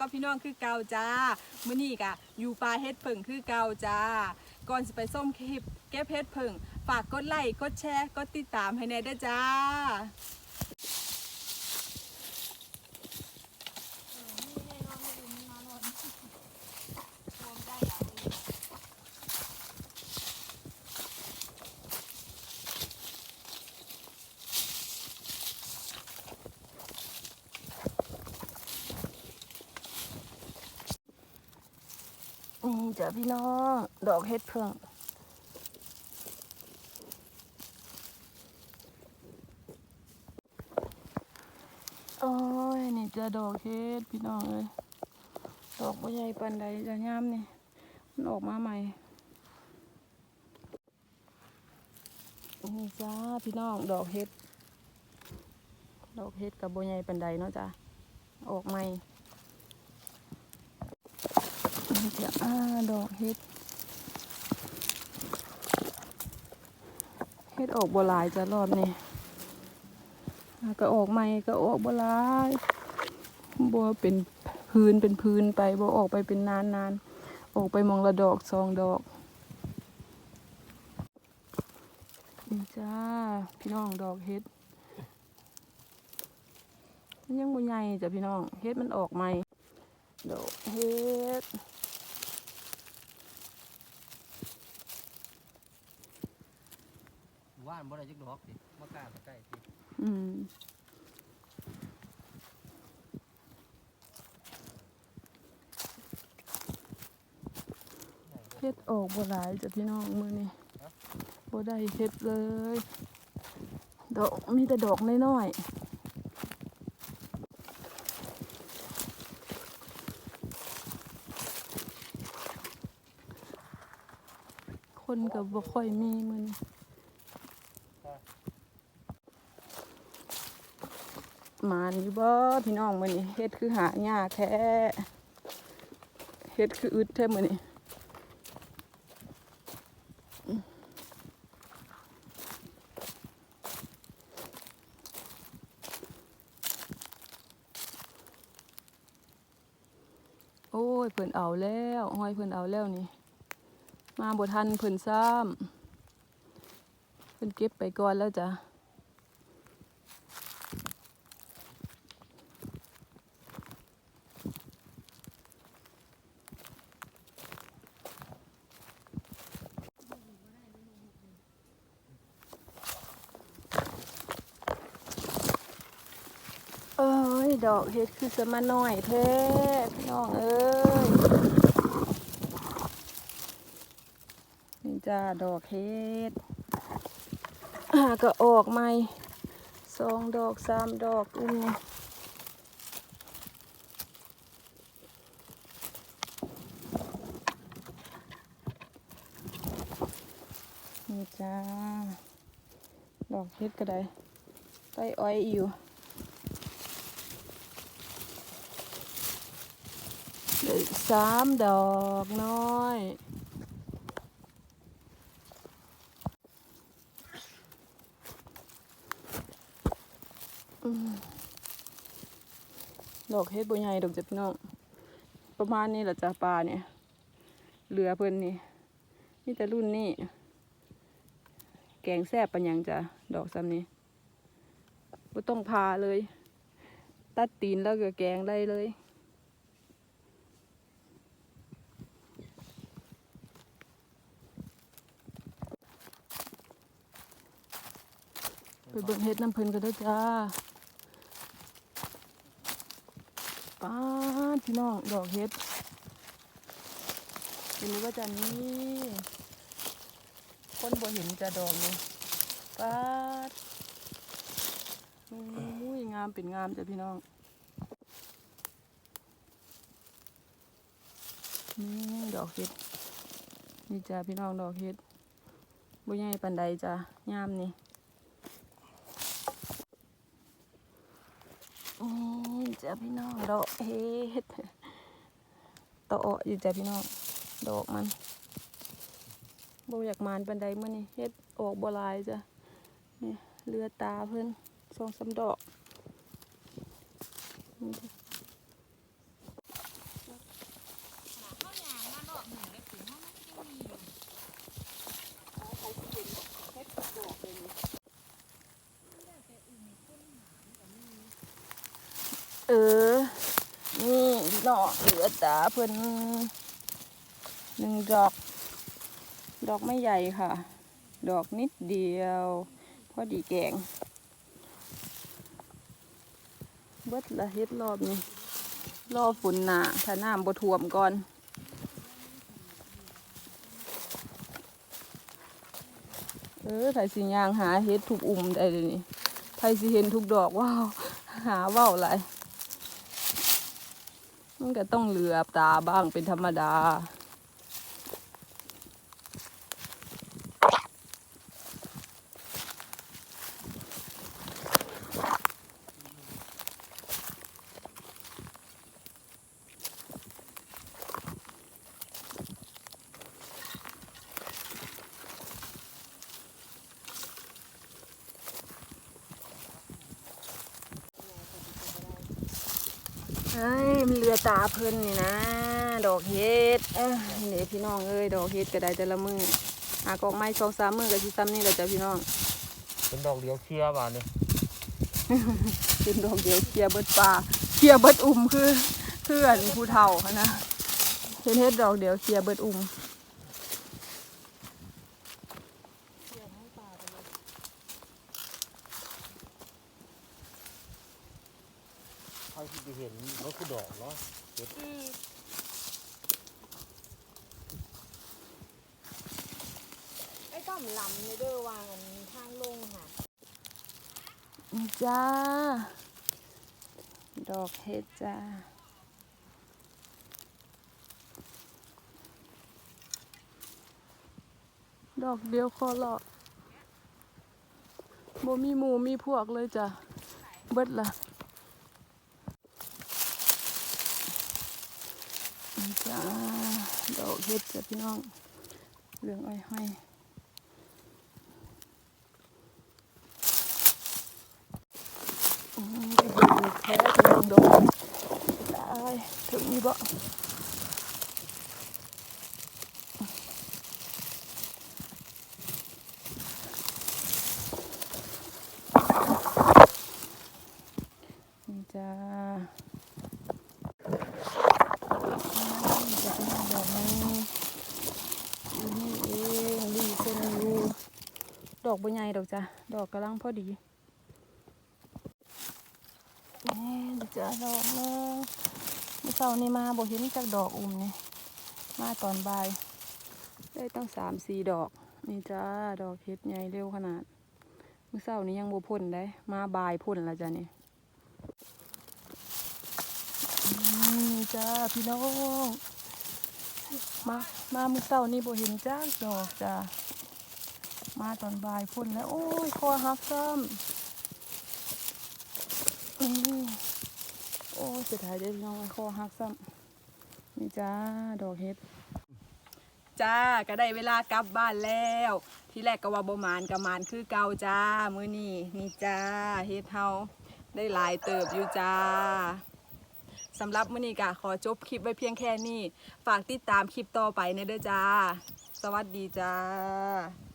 กับพี่น้องคือเก่าจ้ามื้อนี้กะอยู่ปลาเฮ็ดเพิ่งคือเก่าจ้า ก่อนสิไปส้มคลิปแก้เฮ็ดเพิ่งฝากกดไลค์กดแชร์กดติดตามให้แน่ด้จ้า จ้ะพี่น้อง ดอกเฮ็ดเพิ่งโอ้ยนี่จะดอกเฮ็ดพี่น้องเอ้ยดอกบ่ใหญ่ปานใดจะยามนี่มันออกมาใหม่นี่จ้าพี่น้องดอกเฮ็ด ดอกเฮ็ดกับโบใหญ่ปานใดเนาะจ้ะออกใหม่ นี่จะอ้าดอกเฮ็ด เฮ็ดออกบัวลายจะรอบนี่ก็ออกใหม่ก็ออกบัวลายบัวเป็นพื้นเป็นพื้นไปบัวออกไปเป็นนานนานออกไปมองละดอกสองดอกนี่จ้าพี่น้องดอกเฮ็ดมันยังบ่ใหญ่จ้ะพี่น้องเฮ็ดมันออกใหม่ดอกเฮ็ดานบ่ได้จักดอกสิบ่กล้าไปใกล้สิอืมเฮ็ดออกบ่หลายจ้ะพี่น้องมื้อนี้บ่ได้เฮ็ดเลย ดอกมีแต่ดอกน้อยๆคนก็บ่ค่อยมีมื้อนี้ มานอยู่บ่พี่น้องมื้อนี้เฮ็ดคือหายาแท้เฮ็ดคืออึดแท้มื้อนี้โอ้ยเพิ่นเอาแล้วห้อยเพิ่นเอาแล้วนี่ มาบ่ทันเพิ่นซ้ำเพิ่นเก็บไปก่อนแล้วจ้ะ เอ้ย ดอกเฮ็ดคือสมาน้อยแท้พี่น้องเอ้ยนี่จ้าดอกเฮ็ดอ่าก็ออกใหม่สองดอกสามดอกอุ้มนี่นี่จ้า ดอกเฮ็ดก็ได้ใต้อ้อยอยู่ เหลื อีกสามดอกน้อย ดอกเฮ็ดบัใหญ่ดอกจ้ะพี่น้อง ประมาณนี้แหละจ้ะปลาเนี่ย เหลือเพิ่นนี่นี่แต่รุ่นนี้ แกงแซ่บปัญญังจ้ะดอกซ้ำนี้บ่ต้องพาเลย ตัดตีนแล้วก็แกงได้เลย ไปเบิ่งเฮ็ดน้ำเพิ่นก็ได้อจ้าป้าพี่น้องดอกเฮ็ดเป็นรู้ว่าจะนี่คนบ่เห็นจะดอกนี่ป้าอุ้ยงามเป็นงามจ้ะพี่น้องนี่ดอกเฮ็ดนี่จ้ะพี่น้องดอกเฮ็ดบ่ใหญ่ปานใดจ้ะงามนี่ นี่ จ้ะพี่น้องดอกเฮ็ดต่ออยู่จ้ะพี่น้องดอกมันบ่อยากมานปันไดมื่อนี้เฮ็ดออกบ่หลายจ้ะนี่เลือตาเพิ่นสองสาดอกนี่จ้ะ เออ นี่เนาะเหลือตาเพิ่นหนึ่งดอก ดอกไม่ใหญ่ค่ะ ดอกนิดเดียว พอดีแกง เบิดละเฮ็ดรอบนี้ รอฝนหนาถ้าน้ำบ่ท่วมก่อนเออไผสิยางหาเฮ็ดทุกอุ่มได้เลยนี่ไผสิเห็นทุกดอกว้าว หาว้าหลาย มันก็ต้องเหลือบตาบ้างเป็นธรรมดา ฮ้ยมันเรือตาเพิ่นนี่นะ ดอกเฮ็ดเอ้ยนี่พี่น้องเอ้ยดอกเฮ็ดก็ได้แต่ละมือหากอกไม้สองสามมือก็สิซ้ำนี่แหละจ้ะพี่น้อง เป็นดอกเดียวเคลียร์บ้านเนี่ยเป็นดอกเดียวเคลียร์เบิดป่าเคลียร์เบิดอุ่มคือเพื่อนผู้เฒ่าหั้นนะเห็นเฮ็ดดอกเดียวเคลียร์เบิดอุ่ม เขาที่ไปเห็นมันคือ ดอกเนาะไอ้ต้อมลำในเด้อวางอันทางลงค่ะนี่จ้า ดอกเฮ็ดจ้า ดอกเดียวคอเลาะบ่มีหมูมีพวกเลยจ้ะ เบิดละ นี่จ้าดอกเฮ็ดจ้ะพี่น้องเหลืองอ้อยห้อยอืมไปเบิ่งแท้พี่น้องดอกตายถึงนี่บ่นี่จ้านี่จะเป็นดอกนี้อยู่นี่เองรีเส้นอยู่ดอก บัใหญ่ดอกจ้ะ ดอกกำลังพอดีนี่เดี๋ยวจะดอกนึงเมื่อเช้านี้มาบอกเห็นจากดอกอุ่มนี่มาตอนบ่าย ได้ตั้งสามสี่ดอก นี่จ้าดอกเฮ็ดใหญ่เร็วขนาดเมื่อเช้านี้ยังบ่พ่นได้มาบ่ายพ่นแล้วจ้ะนี่นี่จ้าพี่น้องมามามื้อเช้านี่บ่เห็นจ้าดอกจ้า มาตอนบ่ายพุ่นแล้ว โอ้ยคอหักซ้ำโอ้ยเสียดายเด้อพี่น้องคอหักซ้ำนี่จ้าดอกเห็ดจ้าก็ได้เวลากลับบ้านแล้ว ที่แรกก็ว่าบมานกับมานคือเก่าจ้า มื้อนี้นี่จ้าเฮ็ดเฮาได้หลายเติบอยู่จ้าสำหรับมื้อนี้ก็ขอจบคลิปไว้เพียงแค่นี้ ฝากติดตามคลิปต่อไปในเด้อจ้า สวัสดีจ้า